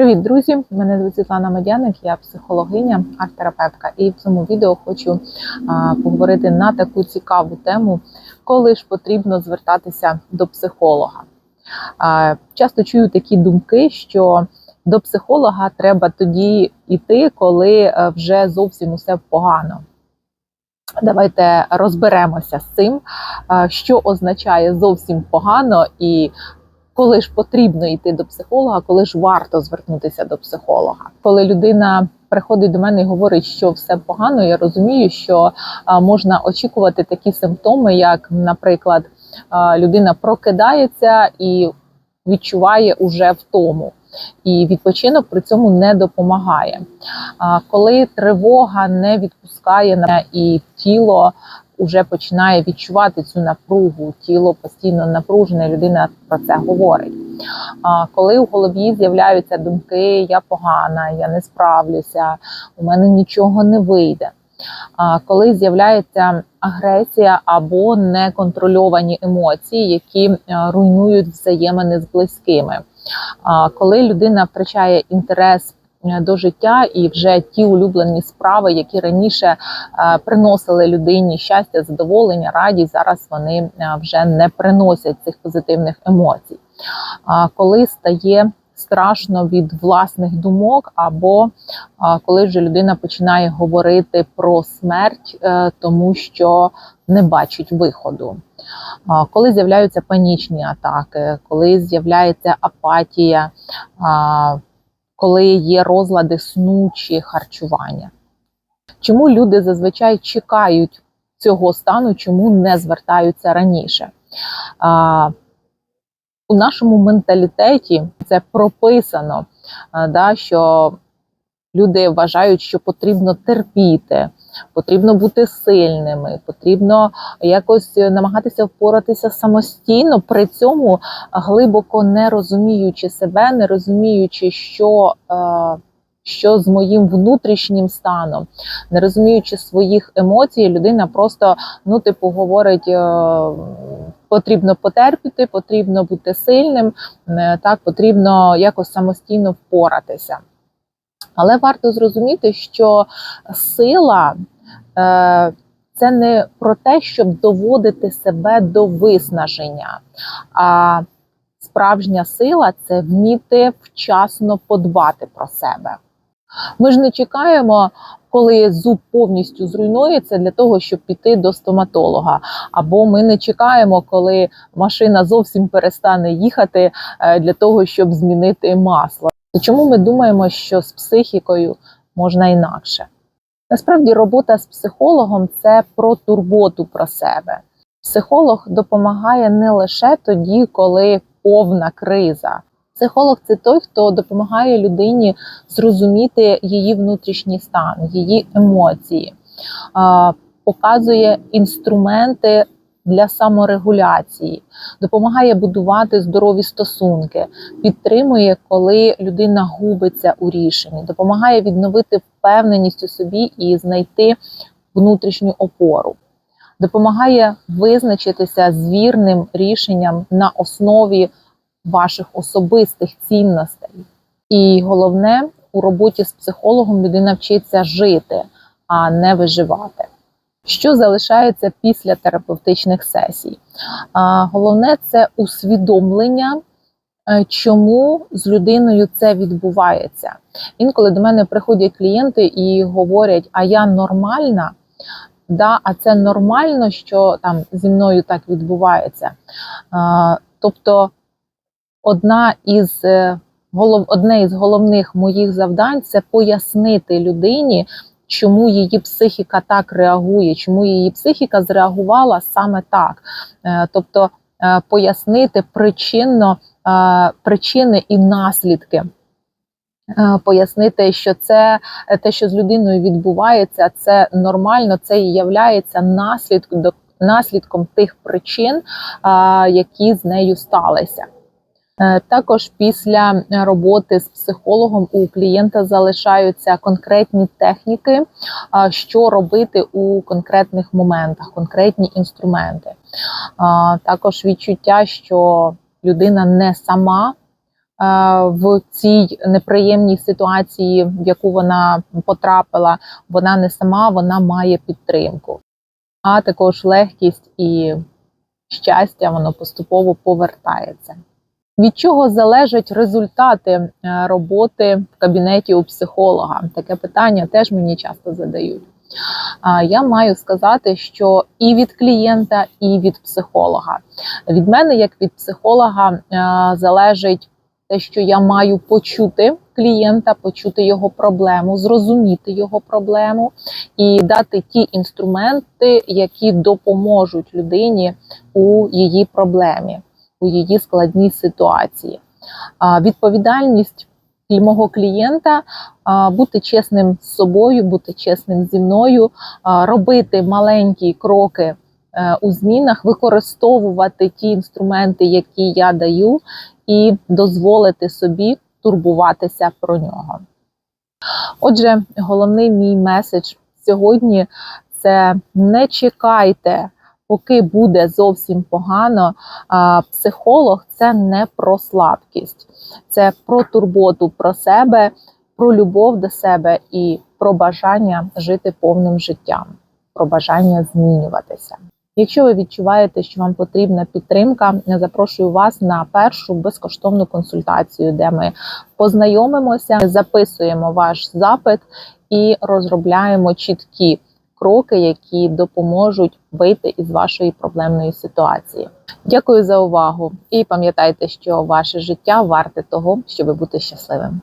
Привіт, друзі! Мене звуть Світлана Медяник, я психологиня, арт-терапевтка. І в цьому відео хочу а, поговорити на таку цікаву тему, коли ж потрібно звертатися до психолога. А, часто чую такі думки, що до психолога треба тоді йти, коли е, вже зовсім усе погано. Давайте розберемося з цим, що означає зовсім погано і коли ж потрібно йти до психолога, коли ж варто звернутися до психолога. Коли людина приходить до мене і говорить, що все погано, я розумію, що можна очікувати такі симптоми, як, наприклад, людина прокидається і відчуває уже втому. І відпочинок при цьому не допомагає. Коли тривога не відпускає і тіло вже починає відчувати цю напругу, тіло постійно напружене, людина про це говорить. А коли у голові з'являються думки, я погана, я не справлюся, у мене нічого не вийде. А коли з'являється агресія або неконтрольовані емоції, які е, руйнують взаємини з близькими. Коли людина втрачає інтерес до життя і вже ті улюблені справи, які раніше е, приносили людині щастя, задоволення, радість, зараз вони е, вже не приносять цих позитивних емоцій. Коли стає страшно від власних думок, або коли вже людина починає говорити про смерть, е, тому що не бачить виходу. Коли з'являються панічні атаки, коли з'являється апатія, коли є розлади сну чи харчування. Чому люди зазвичай чекають цього стану, чому не звертаються раніше? А, У нашому менталітеті це прописано, да, що люди вважають, що потрібно терпіти, потрібно бути сильними, потрібно якось намагатися впоратися самостійно, при цьому глибоко не розуміючи себе, не розуміючи, що, е, що з моїм внутрішнім станом, не розуміючи своїх емоцій, людина просто ну, типу, говорить. е, Потрібно потерпіти, потрібно бути сильним, е, так потрібно якось самостійно впоратися. Але варто зрозуміти, що сила е, це не про те, щоб доводити себе до виснаження. А справжня сила це вміти вчасно подбати про себе. Ми ж не чекаємо, коли зуб повністю зруйнується для того, щоб піти до стоматолога. Або ми не чекаємо, коли машина зовсім перестане їхати е, для того, щоб змінити масло. То Чому ми думаємо, що з психікою можна інакше? Насправді, робота з психологом це про турботу про себе. Психолог допомагає не лише тоді, коли повна криза. Психолог це той, хто допомагає людині зрозуміти її внутрішній стан, її емоції, показує інструменти для саморегуляції, допомагає будувати здорові стосунки, підтримує, коли людина губиться у рішенні, допомагає відновити впевненість у собі і знайти внутрішню опору. Допомагає визначитися з вірним рішенням на основі ваших особистих цінностей. І головне, у роботі з психологом людина вчиться жити, а не виживати. Що залишається після терапевтичних сесій? Головне це усвідомлення, е, чому з людиною це відбувається. Інколи до мене приходять клієнти і говорять: а я нормальна, да, а це нормально, що там зі мною так відбувається. А, Тобто, одна із е, голов, одне із головних моїх завдань це пояснити людині, чому її психіка так реагує, чому її психіка зреагувала саме так. Е, Тобто е, пояснити причинно е, причини і наслідки. Пояснити, що це те, що з людиною відбувається, це нормально, це і являється наслідком наслідком тих причин, які з нею сталися. Е, Також після роботи з психологом у клієнта залишаються конкретні техніки, що робити у конкретних моментах, конкретні інструменти. Також відчуття, що людина не сама в цій неприємній ситуації, в яку вона потрапила, вона не сама, вона має підтримку, а також легкість і щастя, воно поступово повертається. Від чого залежать результати е, роботи в кабінеті у психолога? Таке питання теж мені часто задають. Я маю сказати, що і від клієнта, і від психолога. Від мене, як від психолога, е, залежить те, що я маю почути клієнта, почути його проблему, зрозуміти його проблему і дати ті інструменти, які допоможуть людині у її проблемі, у її складній ситуації. Відповідальність мого клієнта бути чесним з собою, бути чесним зі мною, робити маленькі кроки е, у змінах, використовувати ті інструменти, які я даю, і дозволити собі турбуватися про нього. Отже, головний мій меседж сьогодні це не чекайте, поки буде зовсім погано. Психолог це не про слабкість, це про турботу про себе, про любов до себе і про бажання жити повним життям, про бажання змінюватися. Якщо ви відчуваєте, що вам потрібна підтримка, я запрошую вас на першу безкоштовну консультацію, де ми познайомимося, записуємо ваш запит і розробляємо чіткі кроки, які допоможуть вийти із вашої проблемної ситуації. Дякую за увагу і пам'ятайте, що ваше життя варте того, щоб бути щасливим.